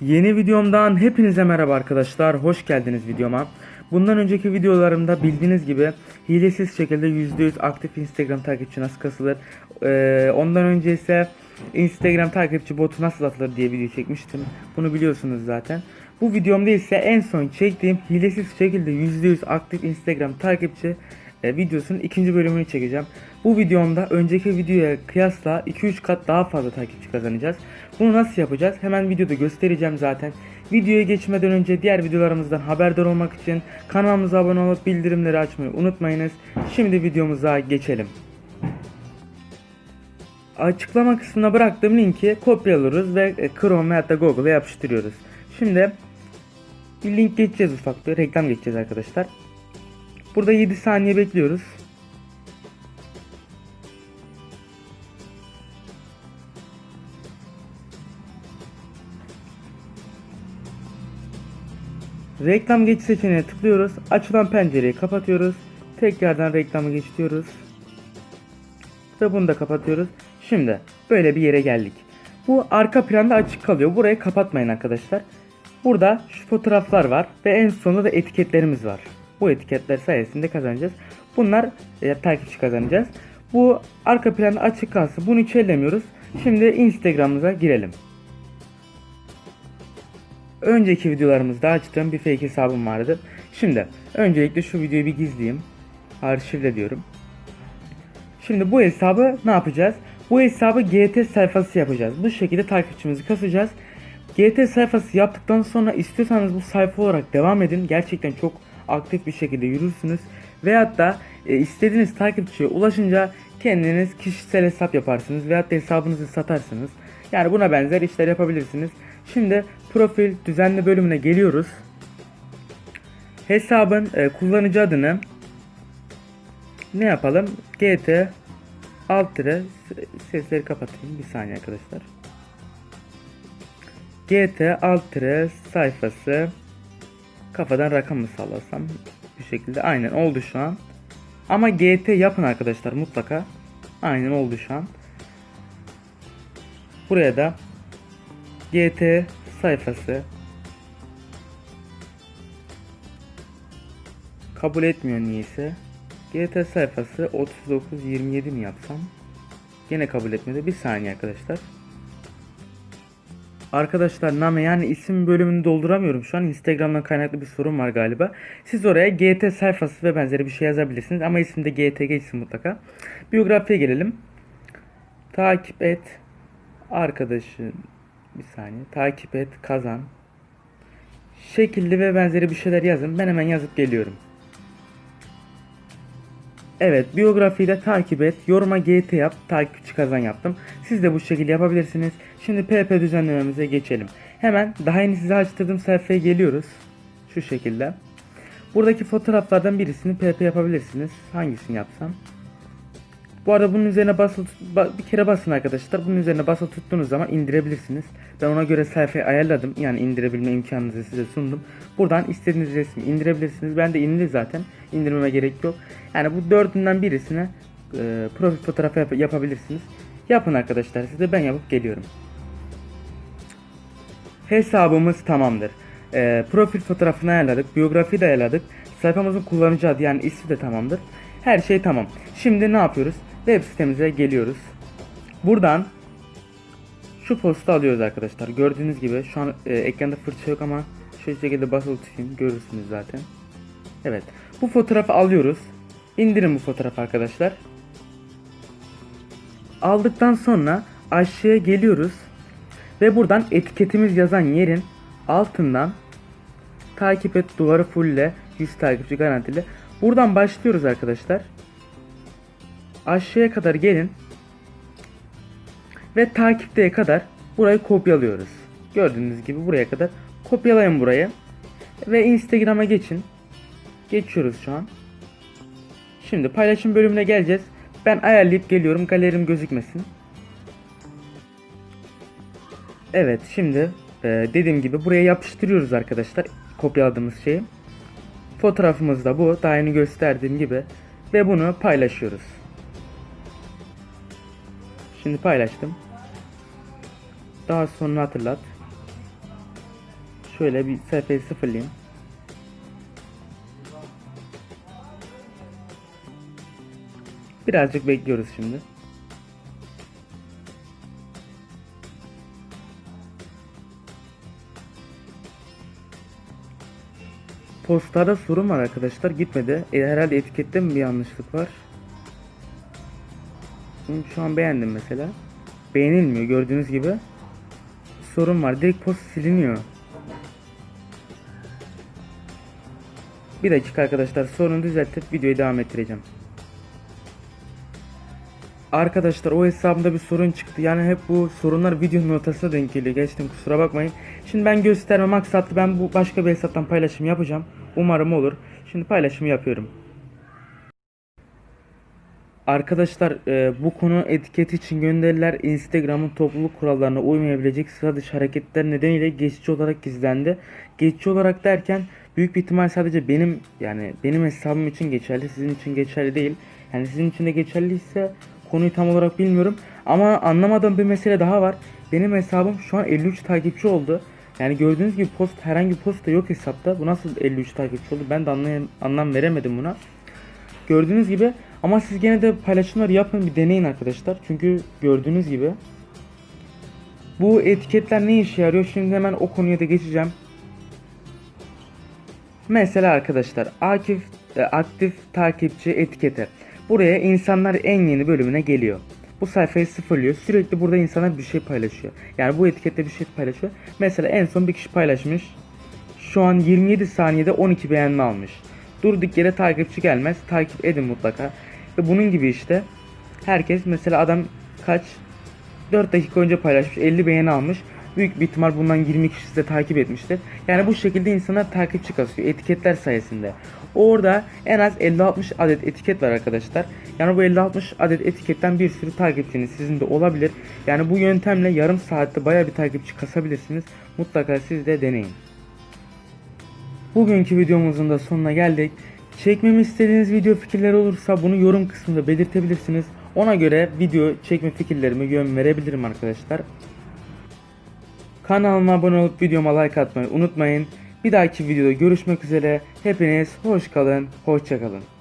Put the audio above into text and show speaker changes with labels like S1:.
S1: Yeni videomdan hepinize merhaba arkadaşlar. Hoş geldiniz videoma. Bundan önceki videolarımda bildiğiniz gibi hilesiz şekilde %100 aktif Instagram takipçi nasıl kasılır. Ee, ondan önce ise Instagram takipçi botu nasıl atılır diye video çekmiştim. Bunu biliyorsunuz zaten. Bu videomda ise en son çektiğim hilesiz şekilde %100 aktif Instagram takipçi e, videosunun ikinci bölümünü çekeceğim. Bu videomda önceki videoya kıyasla 2-3 kat daha fazla takipçi kazanacağız. Bunu nasıl yapacağız? Hemen videoda göstereceğim zaten. Videoya geçmeden önce diğer videolarımızdan haberdar olmak için kanalımıza abone olup bildirimleri açmayı unutmayınız. Şimdi videomuza geçelim. Açıklama kısmına bıraktığım linki kopyalıyoruz ve e, Chrome veya da Google'a yapıştırıyoruz. Şimdi bir link geçeceğiz ufak bir reklam geçeceğiz arkadaşlar. Burada 7 saniye bekliyoruz. Reklam geç seçeneğine tıklıyoruz. Açılan pencereyi kapatıyoruz. Tekrardan reklamı geç diyoruz. Ve bunu da kapatıyoruz. Şimdi böyle bir yere geldik. Bu arka planda açık kalıyor. Burayı kapatmayın arkadaşlar. Burada şu fotoğraflar var ve en sonunda da etiketlerimiz var. Bu etiketler sayesinde kazanacağız. Bunlar e, takipçi kazanacağız. Bu arka planda açık kalsın. Bunu hiç ellemiyoruz. Şimdi Instagram'ımıza girelim. Önceki videolarımızda açtığım bir fake hesabım vardı. Şimdi öncelikle şu videoyu bir gizleyeyim. Arşivle diyorum. Şimdi bu hesabı ne yapacağız? Bu hesabı GT sayfası yapacağız. Bu şekilde takipçimizi kasacağız. GT sayfası yaptıktan sonra istiyorsanız bu sayfa olarak devam edin. Gerçekten çok aktif bir şekilde yürürsünüz. Veyahut da e, istediğiniz takipçiye ulaşınca kendiniz kişisel hesap yaparsınız. Veyahut da hesabınızı satarsınız. Yani buna benzer işler yapabilirsiniz. Şimdi profil düzenli bölümüne geliyoruz. Hesabın e, kullanıcı adını ne yapalım? GT alt tire sesleri kapatayım bir saniye arkadaşlar. GT alt tire sayfası kafadan rakam mı sallasam bu şekilde aynen oldu şu an. Ama GT yapın arkadaşlar mutlaka. Aynen oldu şu an. Buraya da GT sayfası kabul etmiyor niyeyse. GT sayfası 3927 mi yapsam? Yine kabul etmedi. Bir saniye arkadaşlar. Arkadaşlar name yani isim bölümünü dolduramıyorum. Şu an Instagram'dan kaynaklı bir sorun var galiba. Siz oraya GT sayfası ve benzeri bir şey yazabilirsiniz. Ama isimde GT geçsin mutlaka. Biyografiye gelelim. Takip et. Arkadaşın bir saniye. Takip et. Kazan. Şekilli ve benzeri bir şeyler yazın. Ben hemen yazıp geliyorum. Evet biyografiyi de takip et. Yoruma GT yap. Takipçi kazan yaptım. Siz de bu şekilde yapabilirsiniz. Şimdi PP düzenlememize geçelim. Hemen daha yeni size açtırdığım sayfaya geliyoruz. Şu şekilde. Buradaki fotoğraflardan birisini PP yapabilirsiniz. Hangisini yapsam? Bu arada bunun üzerine basılı tut- bir kere basın arkadaşlar. Bunun üzerine basılı tuttuğunuz zaman indirebilirsiniz. Ben ona göre sayfayı ayarladım. Yani indirebilme imkanınızı size sundum. Buradan istediğiniz resmi indirebilirsiniz. Ben de indir zaten. İndirmeme gerek yok. Yani bu dördünden birisine e, profil fotoğrafı yap- yapabilirsiniz. Yapın arkadaşlar. Size ben yapıp geliyorum. Hesabımız tamamdır. E, profil fotoğrafını ayarladık. Biyografiyi de ayarladık. Sayfamızın kullanıcı adı yani ismi de tamamdır. Her şey tamam. Şimdi ne yapıyoruz? Web sitemize geliyoruz. Buradan şu postu alıyoruz arkadaşlar. Gördüğünüz gibi şu an e, ekranda fırça yok ama şu şekilde basılı tutayım. Görürsünüz zaten. Evet. Bu fotoğrafı alıyoruz. İndirin bu fotoğrafı arkadaşlar. Aldıktan sonra aşağıya geliyoruz. Ve buradan etiketimiz yazan yerin altından takip et duvarı fulle 100 takipçi garantili. Buradan başlıyoruz arkadaşlar. Aşağıya kadar gelin. Ve takipteye kadar burayı kopyalıyoruz. Gördüğünüz gibi buraya kadar kopyalayın burayı. Ve Instagram'a geçin. Geçiyoruz şu an. Şimdi paylaşım bölümüne geleceğiz. Ben ayarlayıp geliyorum. Galerim gözükmesin. Evet şimdi e, dediğim gibi buraya yapıştırıyoruz arkadaşlar. Kopyaladığımız şeyi. Fotoğrafımız da bu. Daha yeni gösterdiğim gibi. Ve bunu paylaşıyoruz. Şimdi paylaştım. Daha sonra hatırlat. şöyle bir sayfayı sıfırlayayım. Birazcık bekliyoruz şimdi. Postada sorun var arkadaşlar gitmedi. E, herhalde etikette mi bir yanlışlık var? Şimdi şu an beğendim mesela. Beğenilmiyor gördüğünüz gibi. Sorun var. Direkt post siliniyor. Bir dakika arkadaşlar sorunu düzeltip videoyu devam ettireceğim. Arkadaşlar o hesabımda bir sorun çıktı. Yani hep bu sorunlar videonun ortasına denk geliyor. Geçtim kusura bakmayın. Şimdi ben gösterme maksatlı ben bu başka bir hesaptan paylaşım yapacağım. Umarım olur. Şimdi paylaşımı yapıyorum. Arkadaşlar e, bu konu etiket için gönderiler Instagram'ın topluluk kurallarına uymayabilecek sıra dışı hareketler nedeniyle geçici olarak gizlendi. Geçici olarak derken büyük bir ihtimal sadece benim yani benim hesabım için geçerli sizin için geçerli değil. Yani sizin için de geçerliyse konuyu tam olarak bilmiyorum. Ama anlamadığım bir mesele daha var. Benim hesabım şu an 53 takipçi oldu. Yani gördüğünüz gibi post herhangi bir post da yok hesapta. Bu nasıl 53 takipçi oldu? Ben de anlayam, anlam veremedim buna. Gördüğünüz gibi ama siz gene de paylaşımları yapın bir deneyin arkadaşlar. Çünkü gördüğünüz gibi bu etiketler ne işe yarıyor? Şimdi hemen o konuya da geçeceğim. Mesela arkadaşlar aktif e, aktif takipçi etiketi. Buraya insanlar en yeni bölümüne geliyor. Bu sayfayı sıfırlıyor. Sürekli burada insanlar bir şey paylaşıyor. Yani bu etikette bir şey paylaşıyor. Mesela en son bir kişi paylaşmış. Şu an 27 saniyede 12 beğenme almış. Durduk yere takipçi gelmez. Takip edin mutlaka. Ve bunun gibi işte herkes mesela adam kaç 4 dakika önce paylaşmış 50 beğeni almış. Büyük bir ihtimal bundan 20 kişi de takip etmiştir. Yani bu şekilde insanlar takipçi kasıyor etiketler sayesinde. Orada en az 50-60 adet etiket var arkadaşlar. Yani bu 50-60 adet etiketten bir sürü takipçiniz sizin de olabilir. Yani bu yöntemle yarım saatte baya bir takipçi kasabilirsiniz. Mutlaka siz de deneyin. Bugünkü videomuzun da sonuna geldik. Çekmemi istediğiniz video fikirleri olursa bunu yorum kısmında belirtebilirsiniz. Ona göre video çekme fikirlerime yön verebilirim arkadaşlar. Kanalıma abone olup videoma like atmayı unutmayın. Bir dahaki videoda görüşmek üzere. Hepiniz hoş kalın, hoşça kalın.